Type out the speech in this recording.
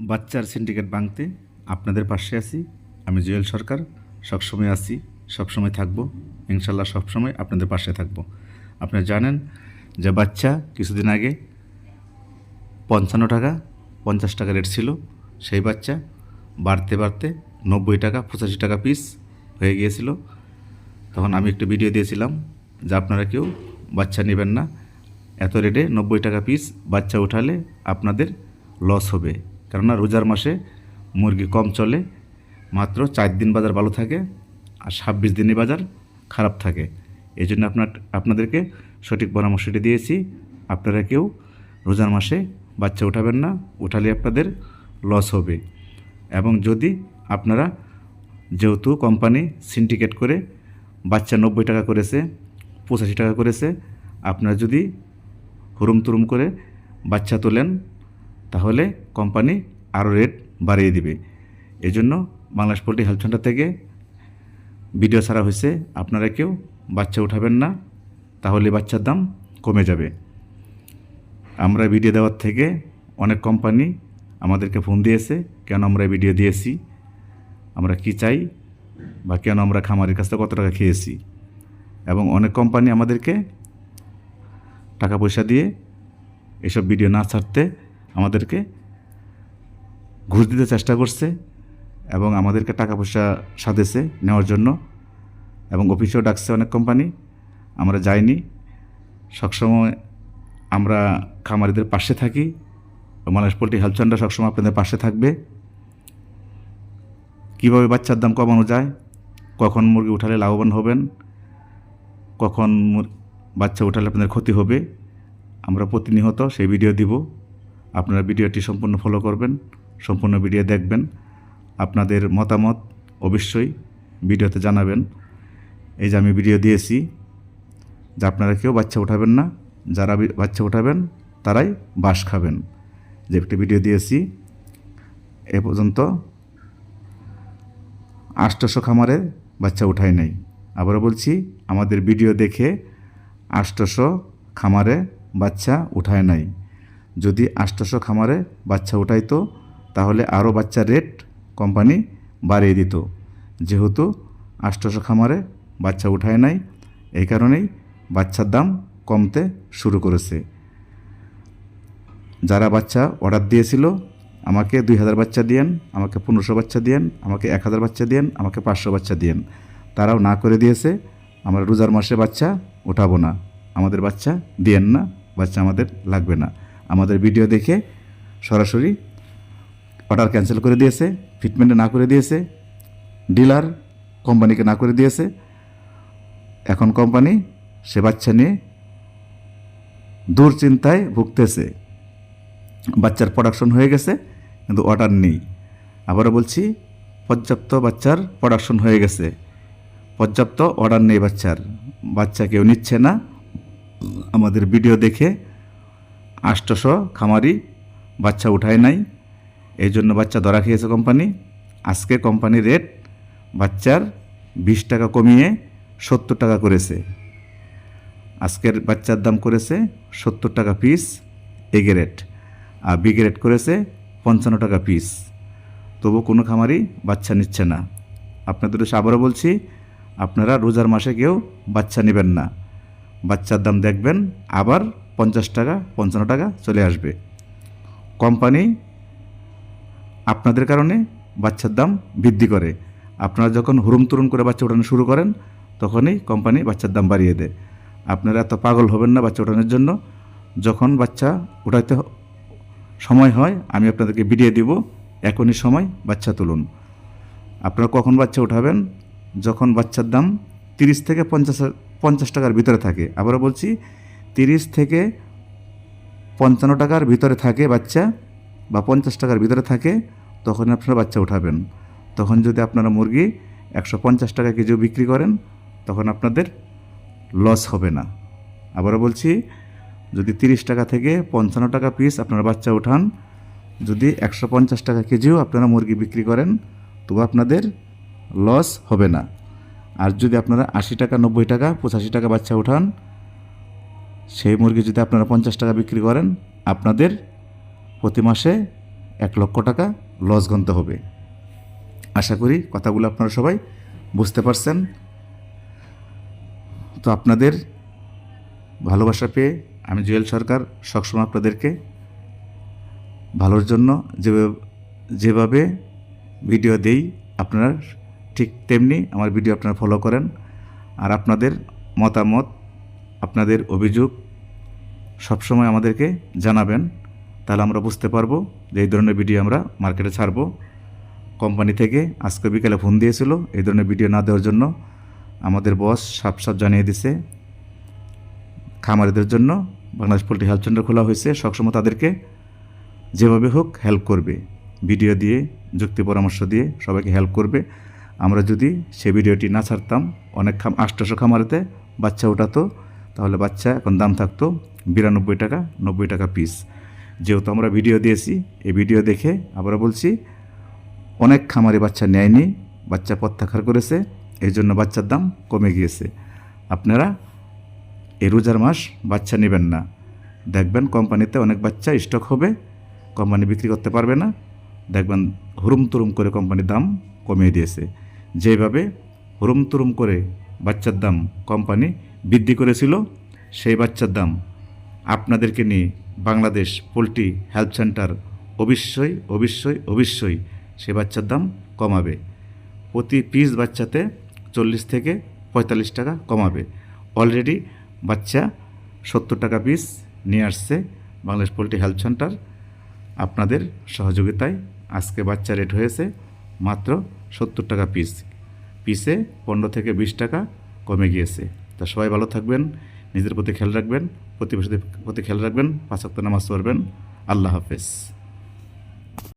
বাচ্চার সিন্ডিকেট ভাঙতে আপনাদের পাশে আছি। আমি জুয়েল সরকার, সবসময় আছি, সবসময় থাকব, ইনশাল্লাহ সবসময় আপনাদের পাশে থাকব। আপনারা জানেন যে বাচ্চা কিছুদিন আগে পঞ্চান্ন টাকা, পঞ্চাশ টাকা রেট ছিল। সেই বাচ্চা বাড়তে বাড়তে নব্বই টাকা, পঁচাশি টাকা পিস হয়ে গিয়েছিল। তখন আমি একটু ভিডিও দিয়েছিলাম যে আপনারা কেউ বাচ্চা নেবেন না। এত রেটে নব্বই টাকা পিস বাচ্চা উঠালে আপনাদের লস হবে। কেননা রোজার মাসে মুরগি কম চলে, মাত্র চার দিন বাজার ভালো থাকে আর ছাব্বিশ দিনই বাজার খারাপ থাকে। এই জন্য আপনার, আপনাদেরকে সঠিক পরামর্শটি দিয়েছি। আপনারা কেউ রোজার মাসে বাচ্চা উঠাবেন না, উঠালে আপনাদের লস হবে। এবং যদি আপনারা যেহেতু কোম্পানি সিন্ডিকেট করে বাচ্চা নব্বই টাকা করেছে, পঁচাশি টাকা করেছে, আপনারা যদি হুরুম তুরুম করে বাচ্চা তোলেন তাহলে কোম্পানি আরও রেট বাড়িয়ে দিবে। এজন্য বাংলাদেশ পোলট্রি হেলথ সেন্টার থেকে ভিডিও ছাড়া হয়েছে। আপনারা কেউ বাচ্চা উঠাবেন না, তাহলে বাচ্চার দাম কমে যাবে। আমরা ভিডিও দেওয়ার থেকে অনেক কোম্পানি আমাদেরকে ফোন দিয়েছে, কেন আমরা ভিডিও দিয়েছি, আমরা কি চাই, বা কেন আমরা খামারের কাছ থেকে কত টাকা খেয়েছি। এবং অনেক কোম্পানি আমাদেরকে টাকা পয়সা দিয়ে এসব ভিডিও না ছাড়তে আমাদেরকে ঘুষ দিতে চেষ্টা করছে এবং আমাদেরকে টাকা পয়সা সাধেছে নেওয়ার জন্য এবং অফিসেও ডাকছে অনেক কোম্পানি। আমরা যাইনি। সবসময় আমরা খামারিদের পাশে থাকি বাংলাদেশ পোলট্রি হেলথ সেন্টার সবসময় আপনাদের পাশে থাকবে। কীভাবে বাচ্চার দাম কমানো যায়? কখন মুরগি উঠালে লাভবান হবেন? কখন বাচ্চা উঠালে আপনাদের ক্ষতি হবে? আমরা প্রতিনিয়ত সেই ভিডিও দিব। আপনারা ভিডিওটি সম্পূর্ণ ফলো করবেন, সম্পূর্ণ ভিডিও দেখবেন। আপনাদের মতামত অবশ্যই ভিডিওতে জানাবেন। এই যে আমি ভিডিও দিয়েছি, যে আপনারা কেউ বাচ্চা উঠাবেন না, যারা বাচ্চা উঠাবেন, তারাই বাস খাবেন। যে একটি ভিডিও দিয়েছি, এ পর্যন্ত আষ্টশো খামারে বাচ্চা উঠায় নাই। আবারও বলছি, আমাদের ভিডিও দেখে আষ্টশো খামারে বাচ্চা উঠায় নাই। যদি আষ্টশো খামারে বাচ্চা উঠাইতো, তাহলে আরও বাচ্চা রেট কোম্পানি বাড়িয়ে দিত। যেহেতু আষ্টশো খামারে বাচ্চা উঠায় নাই, এই কারণেই বাচ্চার দাম কমতে শুরু করেছে। যারা বাচ্চা অর্ডার দিয়েছিল, আমাকে দুই হাজার বাচ্চা দিয়েন, আমাকে পনেরোশো বাচ্চা দিয়েন, আমাকে এক হাজার বাচ্চা দিয়েন, আমাকে পাঁচশো বাচ্চা দিয়েন। তারাও না করে দিয়েছে, আমরা রোজার মাসে বাচ্চা ওঠাবো না। আমাদের বাচ্চা দিয়েন না, বাচ্চা আমাদের লাগবে না। আমাদের ভিডিও দেখে সরাসরি অর্ডার ক্যান্সেল করে দিয়েছে ফিটমেন্টে না করে দিয়েছে ডিলার কোম্পানিকে না করে দিয়েছে। এখন কোম্পানি সে বাচ্চা নিয়ে দুশ্চিন্তায় ভুগতেছে। বাচ্চার প্রোডাকশন হয়ে গেছে, কিন্তু অর্ডার নেই। আবারও বলছি, পর্যাপ্ত বাচ্চার প্রোডাকশন হয়ে গেছে। পর্যাপ্ত অর্ডার নেই বাচ্চার। বাচ্চা কেউ নিচ্ছে না। আমাদের ভিডিও দেখে আষ্টশো খামারি, বাচ্চা উঠায় নাই। এই জন্য বাচ্চা ধরা খেয়েছে কোম্পানি। আজকে কোম্পানি রেট বাচ্চার বিশ টাকা কমিয়ে সত্তর টাকা করেছে। আজকের বাচ্চার দাম করেছে সত্তর টাকা পিস এ গ্রেড আর বি গ্রেড করেছে পঞ্চান্ন টাকা পিস তবু কোনো খামারই বাচ্চা নিচ্ছে না। আপনাদের আবারও বলছি, আপনারা রোজার মাসে কেউ বাচ্চা নেবেন না। বাচ্চার দাম দেখবেন, আবার পঞ্চাশ টাকা, পঞ্চান্ন টাকা চলে আসবে। কোম্পানি আপনাদের কারণে বাচ্চার দাম বৃদ্ধি করে। আপনারা যখন হুরুম তুরুম করে বাচ্চা ওঠানো শুরু করেন, তখনই কোম্পানি বাচ্চার দাম বাড়িয়ে দেয়। আপনারা এত পাগল হবেন না বাচ্চা ওঠানোর জন্য। যখন বাচ্চা উঠাইতে সময় হয়, আমি আপনাদেরকে ভিডিও দিব। এখনই সময় বাচ্চা তুলুন। আপনারা কখন বাচ্চা উঠাবেন? যখন বাচ্চার দাম তিরিশ থেকে পঞ্চাশ পঞ্চাশ টাকার ভিতরে থাকে। আবারও বলছি তিরিশ থেকে পঞ্চান্ন টাকার ভিতরে থাকে বাচ্চা বা পঞ্চাশ টাকার ভিতরে থাকে, তখন আপনারা বাচ্চা উঠাবেন। তখন যদি আপনারা মুরগি একশো পঞ্চাশ টাকা কেজিও বিক্রি করেন, তখন আপনাদের লস হবে না। আবারও বলছি, যদি তিরিশ টাকা থেকে পঞ্চান্ন টাকা পিস আপনারা বাচ্চা উঠান, যদি একশো পঞ্চাশ টাকা কেজিও আপনারা মুরগি বিক্রি করেন, তবু আপনাদের লস হবে না। আর যদি আপনারা আশি টাকা, নব্বই টাকা, পঁচাশি টাকা বাচ্চা উঠান সেই মুরগি যদি আপনারা পঞ্চাশ টাকা বিক্রি করেন, আপনাদের প্রতি মাসে এক লক্ষ টাকা লস গণতে হবে। আশা করি কথাগুলো আপনারা সবাই বুঝতে পারছেন। তো আপনাদের ভালোবাসা পেয়ে আমি জুয়েল সরকার সবসময় আপনাদেরকে ভালোর জন্য যেভাবে যেভাবে ভিডিও দেই, আপনারা ঠিক তেমনি আমার ভিডিও আপনারা ফলো করেন। আর আপনাদের মতামত আপনাদের অভিযোগ সবসময় আমাদেরকে জানাবেন, তাহলে আমরা বুঝতে পারব যে এই ধরনের ভিডিও আমরা মার্কেটে ছাড়বো। কোম্পানি থেকে আজকে বিকেলে ফোন দিয়েছিল এই ধরনের ভিডিও না দেওয়ার জন্য। আমাদের বস সাপ সাপ জানিয়ে দিছে, খামারিদের জন্য বাংলাদেশ পোলট্রি হেলথ সেন্টার খোলা হয়েছে। সবসময় তাদেরকে যেভাবে হোক হেল্প করবে, ভিডিও দিয়ে, যুক্তি পরামর্শ দিয়ে সবাইকে হেল্প করবে। আমরা যদি সে ভিডিওটি না ছাড়তাম, অনেক খাম আষ্টশো খামারেতে বাচ্চা ওঠাতো তাহলে বাচ্চা, এখন দাম থাকতো বিরানব্বই টাকা, নব্বই টাকা পিস যেহেতু আমরা ভিডিও দিয়েছি, এই ভিডিও দেখে আবারও বলছি, অনেক খামারে বাচ্চা নেয়নি, বাচ্চা প্রত্যাখার করেছে, এই জন্য বাচ্চার দাম কমে গিয়েছে। আপনারা এই রোজার মাস বাচ্চা নেবেন না। দেখবেন কোম্পানিতে অনেক বাচ্চা স্টক হবে, কোম্পানি বিক্রি করতে পারবে না। দেখবেন হুরুম তুরুম করে কোম্পানির দাম কমিয়ে দিয়েছে। যেভাবে হুরুম তুরুম করে বাচ্চার দাম কোম্পানি বৃদ্ধি করেছিল। সেই বাচ্চার দাম আপনাদেরকে নিয়ে বাংলাদেশ পোলট্রি হেলথ সেন্টার অবশ্যই অবশ্যই অবশ্যই সে বাচ্চার দাম কমাবে। প্রতি পিস বাচ্চাতে চল্লিশ থেকে পঁয়তাল্লিশ টাকা কমাবে। অলরেডি বাচ্চা সত্তর টাকা পিস নিয়ে আসছে বাংলাদেশ পোলট্রি হেলথ সেন্টার। আপনাদের সহযোগিতায় আজকে বাচ্চা রেট হয়েছে মাত্র সত্তর টাকা পিস। পিসে পনেরো থেকে বিশ টাকা কমে গিয়েছে। তা সবাই ভালো থাকবেন, নিজের প্রতি খেয়াল রাখবেন, প্রতিবেশীদের প্রতি খেয়াল রাখবেন, পাঁচ নামাজ পড়বেন। আল্লাহ হাফেজ।